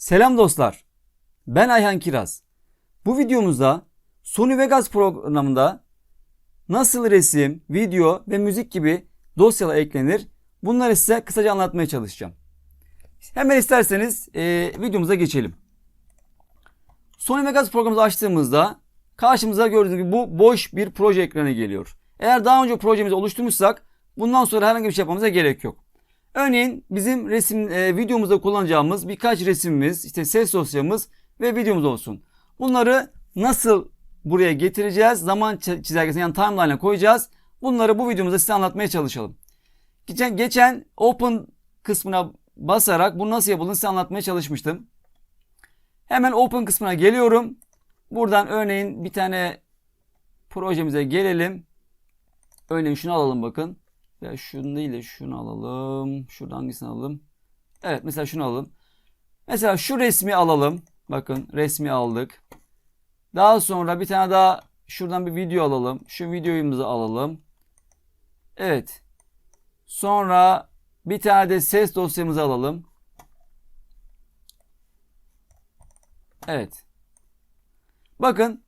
Selam dostlar. Ben Ayhan Kiraz. Bu videomuzda Sony Vegas programında nasıl resim, video ve müzik gibi dosyalar eklenir bunları size kısaca anlatmaya çalışacağım. Hemen isterseniz e, videomuza geçelim. Sony Vegas programımızı açtığımızda karşımıza gördüğünüz gibi bu boş bir proje ekranı geliyor. Eğer daha önce projemizi oluşturmuşsak bundan sonra herhangi bir şey yapmamıza gerek yok. Örneğin bizim resim e, videomuzda kullanacağımız birkaç resimimiz, işte ses dosyamız ve videomuz olsun. Bunları nasıl buraya getireceğiz? Zaman çi- çizelgesine yani timeline'a koyacağız. Bunları bu videomuzda size anlatmaya çalışalım. Geçen, geçen open kısmına basarak bu nasıl yapıldığını size anlatmaya çalışmıştım. Hemen open kısmına geliyorum. Buradan örneğin bir tane projemize gelelim. Örneğin şunu alalım bakın. Ya şunu değil de şunu alalım. Şuradan hangisini alalım? Evet mesela şunu alalım. Mesela şu resmi alalım. Bakın resmi aldık. Daha sonra bir tane daha şuradan bir video alalım. Şu videomuzu alalım. Evet. Sonra bir tane de ses dosyamızı alalım. Evet. Bakın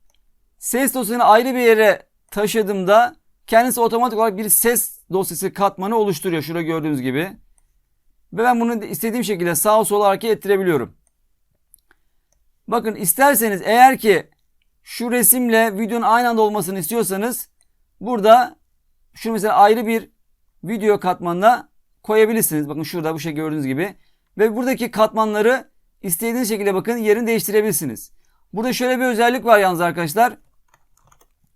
ses dosyasını ayrı bir yere taşıdığımda kendisi otomatik olarak bir ses dosyası katmanı oluşturuyor. Şurada gördüğünüz gibi. Ve ben bunu istediğim şekilde sağa sola hareket ettirebiliyorum. Bakın isterseniz eğer ki şu resimle videonun aynı anda olmasını istiyorsanız burada şu mesela ayrı bir video katmanına koyabilirsiniz. Bakın şurada bu şey gördüğünüz gibi. Ve buradaki katmanları istediğiniz şekilde bakın yerini değiştirebilirsiniz. Burada şöyle bir özellik var yalnız arkadaşlar.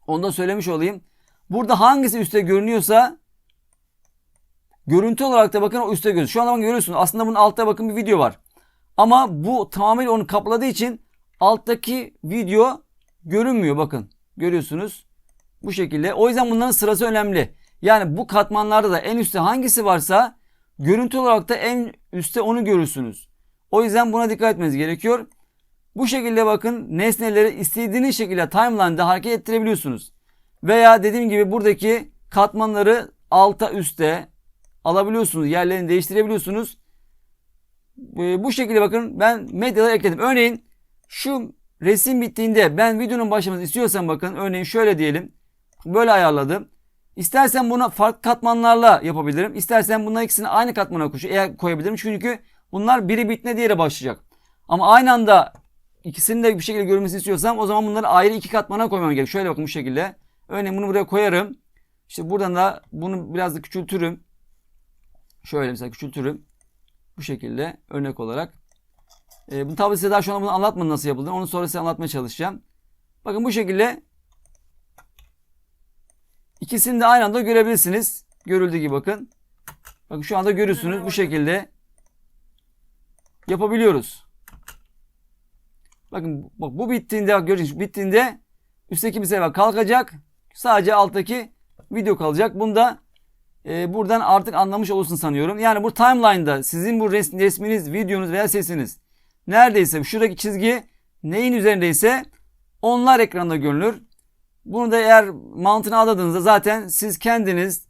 Onu da söylemiş olayım. Burada hangisi üstte görünüyorsa görüntü olarak da bakın o üstte gözüküyor. Şu anda bakın görüyorsunuz. Aslında bunun altta bakın bir video var. Ama bu tamamıyla onu kapladığı için alttaki video görünmüyor bakın. Görüyorsunuz. Bu şekilde. O yüzden bunların sırası önemli. Yani bu katmanlarda da en üstte hangisi varsa görüntü olarak da en üstte onu görürsünüz. O yüzden buna dikkat etmeniz gerekiyor. Bu şekilde bakın nesneleri istediğiniz şekilde timeline'da hareket ettirebiliyorsunuz. Veya dediğim gibi buradaki katmanları alta üste alabiliyorsunuz. Yerlerini değiştirebiliyorsunuz. Ee, Bu şekilde bakın ben medyaları ekledim. Örneğin şu resim bittiğinde ben videonun başlamasını istiyorsam bakın örneğin şöyle diyelim. Böyle ayarladım. İstersen bunu farklı katmanlarla yapabilirim. İstersen bunların ikisini aynı katmana koyabilirim. Çünkü bunlar biri bittiğinde diğeri başlayacak. Ama aynı anda ikisini de bir şekilde görmesini istiyorsam o zaman bunları ayrı iki katmana koymam gerekiyor. Şöyle bakın bu şekilde. Örneğin bunu buraya koyarım. İşte buradan da bunu biraz da küçültürüm. Şöyle mesela küçültürüm. Bu şekilde örnek olarak. Ee, bunu tabi size daha şu an bunu anlatmadım nasıl yapıldığını. Onu sonra size anlatmaya çalışacağım. Bakın bu şekilde ikisini de aynı anda görebilirsiniz. Görüldüğü gibi bakın. Bakın şu anda görüyorsunuz bu şekilde yapabiliyoruz. Bakın bak bu bittiğinde bak görüyorsunuz bittiğinde üstteki bir sefer kalkacak. Sadece alttaki video kalacak. Bunu da e, buradan artık anlamış olursun sanıyorum. Yani bu timeline'da sizin bu res- resminiz, videonuz veya sesiniz neredeyse şuradaki çizgi neyin üzerindeyse onlar ekranda görünür. Bunu da eğer mantığını anladığınızda zaten siz kendiniz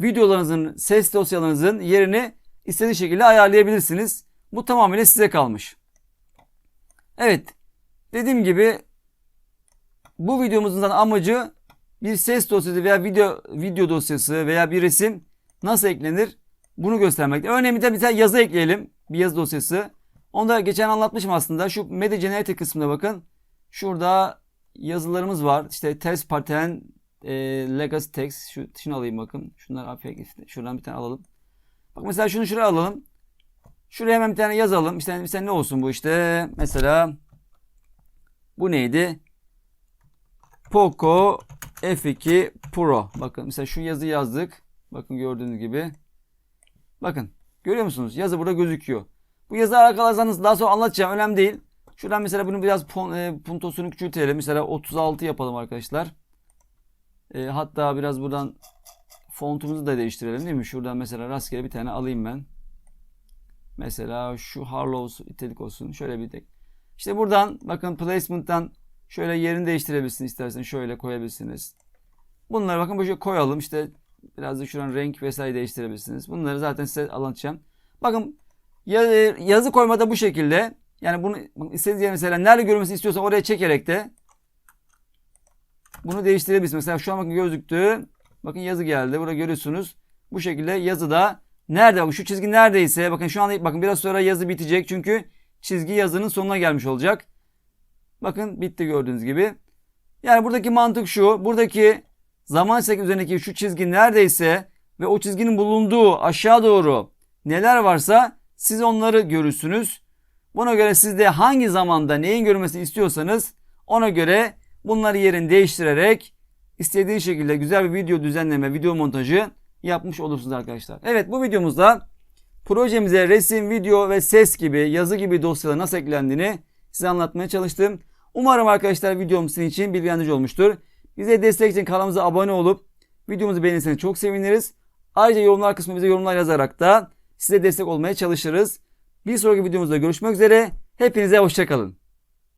videolarınızın, ses dosyalarınızın yerini istediğiniz şekilde ayarlayabilirsiniz. Bu tamamıyla size kalmış. Evet. Dediğim gibi bu videomuzun amacı bir ses dosyası veya video video dosyası veya bir resim nasıl eklenir bunu göstermek. Örneğin bir de bir tane yazı ekleyelim. Bir yazı dosyası. Onu da geçen anlatmışım aslında. Şu Media Generator kısmında bakın. Şurada yazılarımız var. İşte test pattern, e, legacy text. Şu, şunu alayım bakın. Şunları afiyet Şuradan bir tane alalım. Bak mesela şunu şuraya alalım. Şuraya hemen bir tane yazalım. İşte mesela ne olsun bu işte. Mesela bu neydi? Poco F2 Pro. Bakın mesela şu yazı yazdık. Bakın gördüğünüz gibi. Bakın görüyor musunuz? Yazı burada gözüküyor. Bu yazı arkalarsanız daha sonra anlatacağım. Önemli değil. Şuradan mesela bunu biraz e, puntosunu küçültelim. Mesela 36 yapalım arkadaşlar. E, hatta biraz buradan fontumuzu da değiştirelim değil mi? Şuradan mesela rastgele bir tane alayım ben. Mesela şu Harlow italik olsun. Şöyle bir tek. İşte buradan bakın placement'tan şöyle yerini değiştirebilirsiniz istersen şöyle koyabilirsiniz. Bunları bakın böyle koyalım. İşte biraz da şuradan renk vesaire değiştirebilirsiniz. Bunları zaten size anlatacağım. Bakın yazı koymada bu şekilde. Yani bunu istediğiniz yer mesela nerede görülmesini istiyorsan oraya çekerek de bunu değiştirebilirsin. Mesela şu an bakın gözüktü. Bakın yazı geldi. Burada görüyorsunuz. Bu şekilde yazıda nerede bakın şu çizgi neredeyse bakın şu anda bakın biraz sonra yazı bitecek. Çünkü çizgi yazının sonuna gelmiş olacak. Bakın bitti gördüğünüz gibi. Yani buradaki mantık şu. Buradaki zaman sekme üzerindeki şu çizgi neredeyse ve o çizginin bulunduğu aşağı doğru neler varsa siz onları görürsünüz. Buna göre siz de hangi zamanda neyin görülmesini istiyorsanız ona göre bunları yerini değiştirerek istediğiniz şekilde güzel bir video düzenleme, video montajı yapmış olursunuz arkadaşlar. Evet bu videomuzda projemize resim, video ve ses gibi, yazı gibi dosyalar nasıl eklendiğini size anlatmaya çalıştım. Umarım arkadaşlar videom sizin için bilgilendirici olmuştur. Bize destek için kanalımıza abone olup videomuzu beğenirseniz çok seviniriz. Ayrıca yorumlar kısmına bize yorumlar yazarak da size destek olmaya çalışırız. Bir sonraki videomuzda görüşmek üzere. Hepinize hoşçakalın.